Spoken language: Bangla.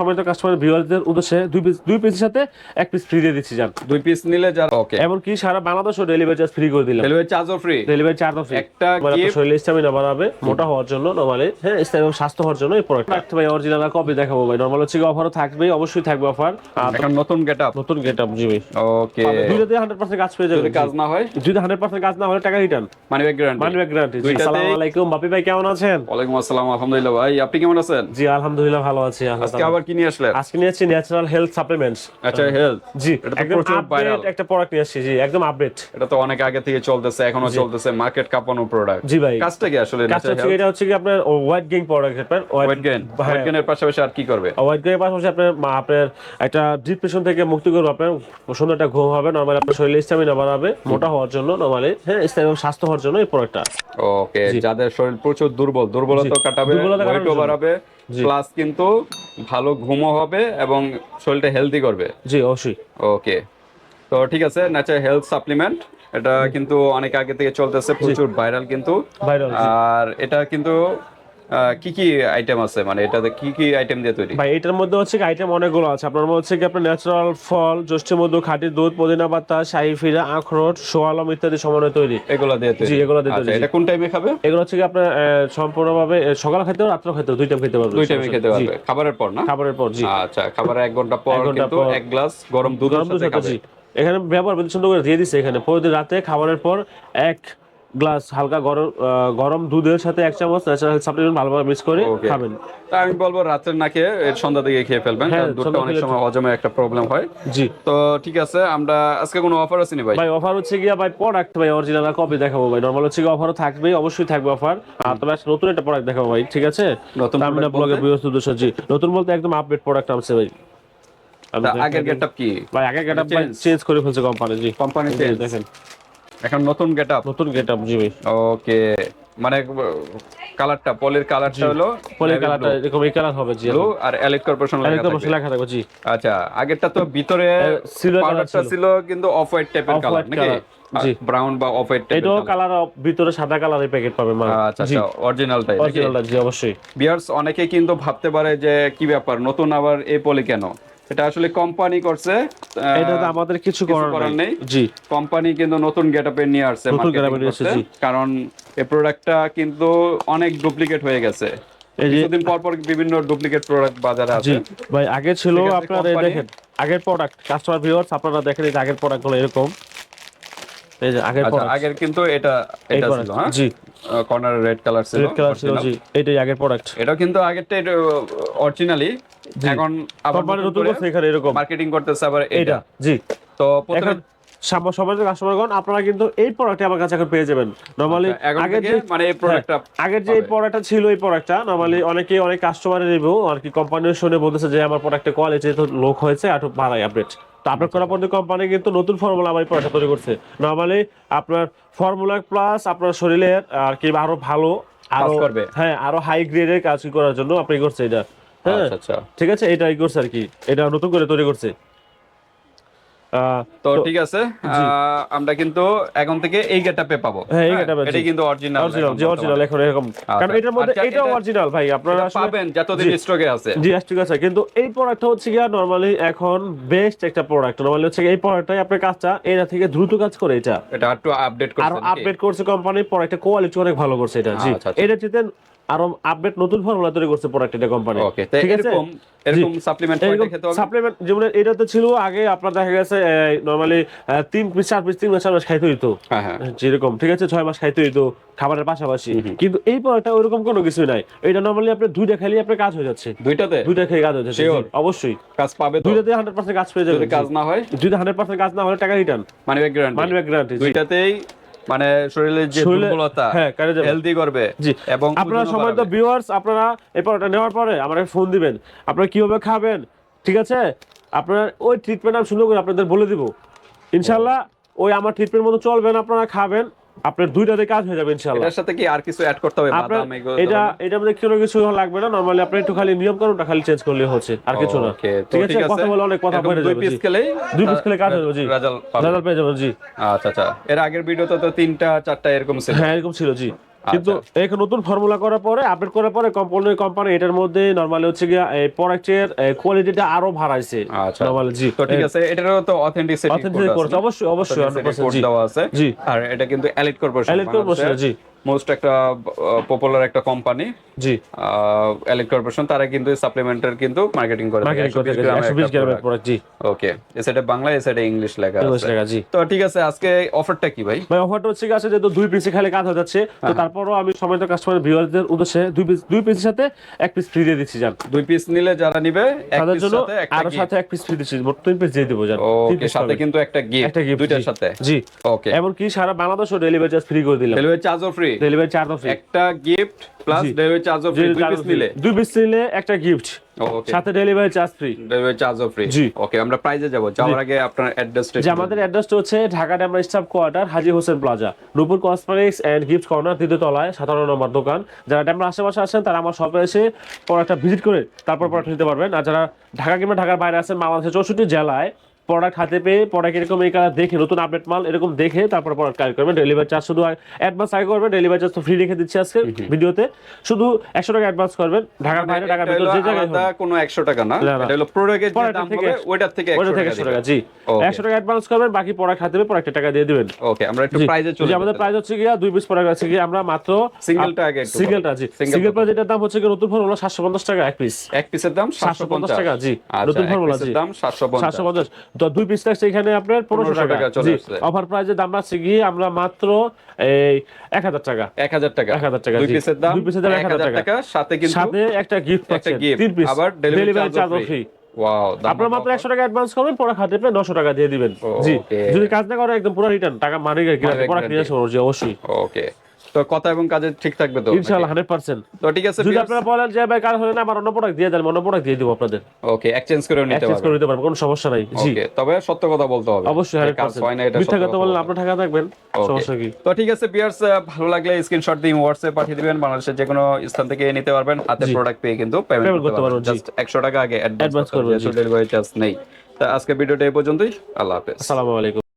সময় তো কাস্টমার ভিউয়ারদের উদ্দেশ্যে দুই পিস দুই পিসের সাথে এক পিস ফ্রি দিয়ে দিচ্ছি যান দুই পিস নিলে যারা ওকে এমনকি সারা বাংলাদেশও ডেলিভারি চার্জ ফ্রি করে দিলাম। ডেলিভারি চার্জও ফ্রি ডেলিভারি চার্জ ফ্রি একটা শরীরে স্ট্যামিনা বাড়াবে মোটা হওয়ার জন্য নরমালি হ্যাঁ স্ট্যামিনা স্বাস্থ্য হওয়ার জন্য এই প্রোডাক্ট রাখতে ভাই অরিজিনাল আর কপি দেখাবো ভাই। নরমাল হচ্ছে অফারও থাকবে অবশ্যই থাকবে অফার আর একটা নতুন গেটআপ নতুন গেট আপ জি ভাই। ওকে দুইটাতে হান্ড্রেড পার্সেন্ট কাজ পেয়ে যাবে। যদি কাজ না হয়? যদি হান্ড্রেড পার্সেন্ট কাজ না হলে টাকা return money back guarantee money back guarantee আসসালামু আলাইকুম বাপি ভাই কেমন আছেন? ওয়ালাইকুম আসসালাম আলহামদুলিল্লাহ ভাই। আপনি কেমন আছেন? জি আলহামদুলিল্লাহ ভালো আছি আজকে আবার কি নিয়ে আসলেন আজকে নিয়েছি ন্যাচারাল হেলথ সাপ্লিমেন্টস আচ্ছা হেলথ জি একদম আপডেট একটা প্রোডাক্ট নিয়ে আসছি জি একদম আপডেট এটা তো অনেক আগে থেকে চলতেছে এখনও চলতেছে মার্কেট কাঁপানো প্রোডাক্ট জি ভাই। কাজটা কি আসলে কাজটা হচ্ছে এটা হচ্ছে কি আপনার ওয়াইট গেইন প্রোডাক্ট আপনার ওয়েট গেইন ওয়েট গেইনের পাশাপাশি আর কি করবে? ওয়াইট গেইনের পাশাপাশি আপনার মা- আপনার একটা ডিপ্রেশন থেকে মুক্তি করবে আপনার সুন্দর একটা ঘুম হবে নর্মালি আপনার শরীরে স্ট্যামিনা বাড়াবে মোটা হওয়ার জন্য নর্মালি হ্যাঁ এবং স্বাস্থ্য হওয়ার জন্য এই প্রোডাক্টটা ওকে যাদের শরীর প্রচুর দুর্বল দুর্বলতা কাটাবে দুর্বলতা। বাড়াবে। প্লাস কিন্তু ভালো ঘুমও হবে এবং শরীরটা হেলদি করবে। জি অবশ্যই। ওকে। তো ঠিক আছে ন্যাচার হেলথ সাপ্লিমেন্ট এটা কিন্তু অনেক আগে থেকে চলতেছে প্রচুর ভাইরাল কিন্তু। ভাইরাল আর এটা কিন্তু কি কি আইটেম আছে? মানে এটাতে কি কি আইটেম দিয়ে তৈরি? ভাই এটার মধ্যে হচ্ছে আইটেম অনেকগুলো আছে। আপনার মধ্যে হচ্ছে কি আপনার ন্যাচারাল ফল জ্যৈষ্ঠ মধু খাঁটি দুধ পুদিনা পাতা শাহি ফিরা আখরোট সোয়ালম ইত্যাদি সমন্বয়ে তৈরি। এগুলো দিয়ে তৈরি? জি, এগুলো দিয়ে আচ্ছা, তৈরি, এটা কোন টাইমে খাবে? এগুলো হচ্ছে কি আপনার সম্পূর্ণভাবে সকাল খেতে রাত্র খেতে দুই টাইম খেতে পারবে। দুই টাইমে খেতে পারবে। খাবারের পর না? খাবারের পর জি। আচ্ছা খাবারের এক ঘণ্টা পর কিন্তু। এক গ্লাস গরম দুধের গরম দুধ এখানে ব্যবহার সুন্দর করে দিয়ে দিচ্ছে এখানে। প্রতিদিন রাতে খাবারের পর এক গ্লাস হালকা গরম গরম দুধের সাথে এক চামচ ন্যাচারাল সাপ্লিমেন্ট ভালোভাবে মিক্স করে খাবেন। তা আমি বলব রাতের না খেয়ে সন্ধ্যা দিকে খেয়ে ফেলবেন হ্যাঁ, কারণ দুধটা অনেক সময় হজমে একটা প্রবলেম হয়। জি। তো ঠিক আছে আমরা আজকে কোনো অফার আছে নি ভাই? ভাই অফার হচ্ছে গিয়া ভাই প্রোডাক্ট ভাই অরিজিনাল আর কপি দেখাবো ভাই। নরমাল হচ্ছে গিয়ে অফারও থাকবে অবশ্যই থাকবে অফার আর তবে আজকে নতুন একটা প্রোডাক্ট দেখাবো ভাই ঠিক আছে? নতুন আমি না product ব্লগের বলতে? বৃহস্পতি উদ্দেশ্য জি। নতুন বলতে একদম আপডেট প্রোডাক্ট আছে ভাই। আগের। গেটআপ কি? ভাই আগে গেটআপ চেঞ্জ করে ফেলছে কোম্পানি জি। কোম্পানি চেঞ্জ দেখেন। এখন নতুন গেট আপ নতুন গেটআপ জি ভাই। ওকে মানে কালারটা পলের কালারটা হলো পরে কালারটা এরকম এই কালার হবে জি। ব্লু আর এলিট কর্পোরেশন লেখা থাকবে। লেখা থাকবে জি। আচ্ছা আগেরটা তো ভিতরে colour পাউডারটা ছিল। কিন্তু অফ হোয়াইট টাইপের কালার নাকি? জি। ব্রাউন বা অফ হোয়াইট এটাও কালার ভিতরে সাদা কালারের প্যাকেট পাবে মা আচ্ছা আচ্ছা অরিজিনালটাই অরিজিনালটা জি অবশ্যই। বিয়ার্স অনেকে কিন্তু ভাবতে পারে যে কি ব্যাপার নতুন আবার এই পলি কেন? এটা আসলে কোম্পানি করছে এটা তো আমাদের কিছু করার নেই। জি। কোম্পানি কিন্তু নতুন গেটআপে নিয়ে আসছে নতুন এ নিয়ে আসছে, কারণ এই প্রোডাক্টটা কিন্তু অনেক ডুপ্লিকেট হয়ে গেছে। কিছুদিন পর পর বিভিন্ন ডুপ্লিকেট প্রোডাক্ট বাজারে জি। আছে ভাই আগে ছিল আপনার দেখেন আগের প্রোডাক্ট কাস্টমার ভিউয়ার্স আপনারা দেখেন এই যে আগের প্রোডাক্টগুলো এরকম। এই যে আগের আচ্ছা প্রোডাক্ট আগের কিন্তু এটা এটা ছিল হ্যাঁ? জি। কর্নার রেড কালার ছিল রেড কালার ছিল জি। এটাই আগের প্রোডাক্ট এটা কিন্তু আগেরটা অরিজিনালি এখন কোম্পানি নতুন করছে এখানে এরকম। মার্কেটিং করতেছে আবার এটা। জি। তো এখন কাস্টমারগণ আপনারা কিন্তু এই প্রোডাক্টটা আমার কাছে এখন পেয়ে যাবেন। নরমালি আচ্ছা, যে মানে এই প্রোডাক্টটা হ্যাঁ, আগের যে এই প্রোডাক্টটা ছিল এই প্রোডাক্টটা নরমালি অনেকে অনেক কাস্টমারের রিভিউ আর কি শুনে বলতেছে যে আমার প্রোডাক্টের কোয়ালিটি তো লোক হয়েছে আর একটু আপডেট তো আপডেট করার পর কোম্পানি কিন্তু নতুন ফর্মুলা আমার প্রোডাক্ট তৈরি করছে। নরমালি আপনার ফর্মুলা প্লাস আপনার শরীরের আর কি আরও ভালো আরও করবে। হ্যাঁ আরও হাই গ্রেডের কাজ করার জন্য আপনি করছে এটা। হ্যাঁ আচ্ছা আচ্ছা। ঠিক আছে করছে আর কি। এটা নতুন করে তৈরি করছে। তো ঠিক আছে আমরা কিন্তু এখন থেকে এই গেটআপে পাবো। হ্যাঁ, এই হ্যাঁ, এটাই জি। কিন্তু অরিজিনাল অরিজিনাল যে অরিজিনাল এখন এরকম। কারণ এটার মধ্যে আচ্ছা, এটা- অরিজিনাল ভাই আপনারা পাবেন যতদিন স্টকে আছে। জি ঠিক আছে। কিন্তু এই প্রোডাক্টটা হচ্ছে গিয়া নরমালি এখন বেস্ট একটা প্রোডাক্ট নরমালি হচ্ছে এই প্রোডাক্টটাই আপনার কাজটা এটা থেকে দ্রুত কাজ করে এটা। এটা একটু আপডেট আরও করছেন আপডেট করছে কোম্পানি প্রোডাক্টের কোয়ালিটি অনেক ভালো করছে এটা জি। আচ্ছা, আচ্ছা। এটা আরও আপডেট নতুন ফর্মুলা তৈরি করছে প্রোডাক্ট এটা কোম্পানি ওকে ঠিক আছে? এরকম এরকম সাপ্লিমেন্ট খেতে হবে? সাপ্লিমেন্ট যেমন এটা তো ছিল আগে আপনার দেখা গেছে নরমালি তিন পিস চার পিস তিন মাস চার মাস খাইতে হইতো। হ্যাঁ হ্যাঁ। যেরকম ঠিক আছে? ছয় মাস খাইতে হইতো খাবারের পাশাপাশি। কিন্তু এই প্রোডাক্টটা ওইরকম কোনো কিছু নাই। এটা নরমালি আপনি দুইটা খাইলে আপনার কাজ হয়ে যাচ্ছে। দুইটাতে? দুইটা খেয়ে কাজ হয়ে যাচ্ছে অবশ্যই। কাজ পাবে তো? দুইটাতে হান্ড্রেড পার্সেন্ট কাজ পেয়ে যাবে যদি কাজ না হয়? যদি হান্ড্রেড পার্সেন্ট কাজ না হলে টাকা return money back guarantee money back guarantee দুইটাতেই মানে শরীরের যে দুর্বলতা হ্যাঁ, কেটে যাবে। হেলদি করবে জি। এবং আপনারা সময় তো। ভিউয়ার্স আপনারা এই প্রোডাক্টটা নেওয়ার পরে আমাকে ফোন দিবেন। আপনারা কীভাবে খাবেন? ঠিক আছে? আপনার ওই ট্রিটমেন্ট আমি সুন্দর করে আপনাদের বলে দিব। ইনশাল্লাহ ওই আমার ট্রিটমেন্ট মতো চলবেন আপনারা খাবেন। আপনার দুইটাতে কাজ হয়ে যাবে ইনশাআল্লাহ। এর সাথে কি আর কিছু অ্যাড করতে হবে? বাদাম এগুলো এটা এটা মধ্যে কোনো কিছু লাগবে না। নরমালি আপনি একটু খালি নিয়ম কানুনটা খালি চেঞ্জ করলে হচ্ছে আর কিছু না। ঠিক আছে? কথা বলে অনেক কথা বলে দুই পিস জি। খেলেই দুই পিস খেলে কাজ হয়ে যাবে জি। রেজাল্ট রেজাল্ট পেয়ে যাবেন জি। আচ্ছা আচ্ছা। এর আগের ভিডিওতে তো তিনটা চারটা এরকম ছিল। হ্যাঁ এরকম ছিল জি। কিন্তু এক নতুন ফর্মুলা করার পরে আপডেট করার পরে কোম্পানি কোম্পানি এটার মধ্যে নরমালি হচ্ছে গিয়া এই প্রোডাক্টের কোয়ালিটিটা আরও বাড়াইছে আচ্ছা। নরমালি জি তো ঠিক আছে এটারও তো অথেন্টিসিটি অথেন্টিসিটি করছে অবশ্যই, অবশ্যই, 100% জি। দেওয়া আছে জি। আর এটা কিন্তু এলিট কর্পোরেশন এলিট কর্পোরেশন জি। মোস্ট একটা পপুলার একটা কোম্পানি জি। এলিট কর্পোরেশন তারা কিন্তু সাপ্লিমেন্টের কিন্তু মার্কেটিং করে মার্কেটিং করতে গেছে 120 গ্রামের প্রোডাক্ট জি। ওকে এই সাইডে বাংলা এই সাইডে ইংলিশ লেখা ইংলিশ আছে লেখা, জি। তো ঠিক আছে আজকে অফারটা কি ভাই? ভাই অফারটা হচ্ছে কি আছে যেহেতু দুই পিসে খালি কাজ হয়ে যাচ্ছে হ্যাঁ, তো তারপরও আমি সময় তো কাস্টমার ভিউয়ারদের উদ্দেশ্যে দুই পিস দুই পিসের সাথে এক পিস ফ্রি দিয়ে দিচ্ছি জান। দুই পিস নিলে যারা নিবে এক তাদের জন্য সাথে একটা আরও সাথে এক পিস ফ্রি দিচ্ছি মোট তিন পিস দিয়ে দেবো জান। ওকে সাথে কিন্তু একটা গিফট একটা গিফট দুইটার সাথে? জি। ওকে এমনকি সারা বাংলাদেশও ডেলিভারি চার্জ ফ্রি করে দিলাম। ডেলিভারি চার্জও ফ্রি ডেলিভারি চার্জও ফ্রি একটা গিফট প্লাস ডেলিভারি চার্জও ফ্রি দুই পিস নিলে। দুই পিস নিলে একটা গিফট সাথে ডেলিভারি চার্জ ফ্রি ডেলিভারি চার্জও ফ্রি। ওকে আমরা প্রাইজে যাব। যাওয়ার আগে আপনার অ্যাড্রেসটা যে আমাদের অ্যাড্রেসটা হচ্ছে Dhaka Demra staff quarter Haji Hossain plaza Nupur cosmetics and gift corner তৃতীয় তলায় সাতান্ন নম্বর দোকান। যারা ড্যামরা আশেপাশে আছেন তারা আমার শপে এসে প্রোডাক্টটা ভিজিট করে তারপর প্রোডাক্ট নিতে পারবেন। আর যারা ঢাকা কিংবা ঢাকার বাইরে আছেন বাংলাদেশের চৌষট্টি জেলায় প্রোডাক্ট হাতে পেয়ে প্রোডাক্ট এরকম এই কালার দেখে নতুন আপডেট মাল এরকম দেখে তারপর প্রোডাক্ট কালেক্ট করবেন ডেলিভারি চার্জ শুধু অ্যাডভান্স আগে করবেন ডেলিভারি চার্জ তো ফ্রি রেখে দিচ্ছি আজকে ভিডিওতে। শুধু একশো টাকা অ্যাডভান্স করবেন ঢাকার বাইরে ঢাকার ভিতরে যে জায়গায় কোনো 100 টাকা না। এটা হলো প্রোডাক্টের দাম হবে ওইটার থেকে ওইটা থেকে টাকা একশো টাকা জি. একশো টাকা অ্যাডভান্স করবেন বাকি প্রোডাক্ট হাতে পেয়ে প্রোডাক্টের টাকা দিয়ে দিবেন। ওকে আমরা একটু প্রাইজে চলে আমাদের প্রাইস হচ্ছে গিয়া দুই পিস প্রোডাক্ট আছে গিয়া আমরা মাত্র সিঙ্গেলটা আগে একটু সিঙ্গেলটা জি। সিঙ্গেল কত? প্রাইস এটার দাম হচ্ছে গিয়া নতুন ফোন হলো সাতশো পঞ্চাশ টাকা এক পিস এক পিসের দাম 750 টাকা, জি। আচ্ছা, নতুন পিসের জি। দাম সাতশো পঞ্চাশ। তো দুই পিস থাকছে এখানে আপনার পনেরোশো টাকা। অফার প্রাইসের দাম আছে গিয়ে আমরা মাত্র এই এক হাজার টাকা। 1000 টাকা। 1000 টাকা, দুই। পিসের দাম দুই পিসের দাম 1000 1000 টাকা। সাথে কিন্তু সাথে একটা গিফট পাচ্ছেন। তিন পিস আবার ডেলিভারি চার্জও ফ্রি আপনার মাত্র একশো টাকা অ্যাডভান্স করবেন পরে খাতে পেয়ে নশো টাকা দিয়ে দিবেন। জি। যদি কাজ না করে একদম পুরো রিটার্ন টাকা মানি নিয়ে আসব অবশ্যই। ওকে তো কথা এবং কাজে ঠিক থাকবে তো ইনশাআল্লাহ হান্ড্রেড পার্সেন্ট তো ঠিক আছে যদি আপনারা বলেন যে ভাই কাজ হলে না আমার অন্য প্রোডাক্ট দিয়ে দেন অন্য প্রোডাক্ট দিয়ে দিব আপনাদের। ওকে এক্সচেঞ্জ করে নিতে এক্সচেঞ্জ করে পারবেন। কোনো সমস্যা নাই। জি। তবে সত্য কথা বলতে হবে। অবশ্যই কাজ হয় না এটা মিথ্যা কথা বললেন আপনার টাকা থাকবেন সমস্যা কি? তো ঠিক আছে পিয়ার্স ভালো লাগলে স্ক্রিনশট দিয়ে হোয়াটসঅ্যাপ পাঠিয়ে দিবেন। বাংলাদেশের যে কোনো স্থান থেকে নিতে পারবেন হাতে প্রোডাক্ট পেয়ে কিন্তু পেমেন্ট করতে পারবেন। পারবেন, জাস্ট 100 টাকা আগে অ্যাডভান্স করবেন, ডেলিভারি চার্জ নেই। তা আজকে ভিডিওটা এই পর্যন্তই। আল্লাহ হাফেজ। আসসালামু আলাইকুম।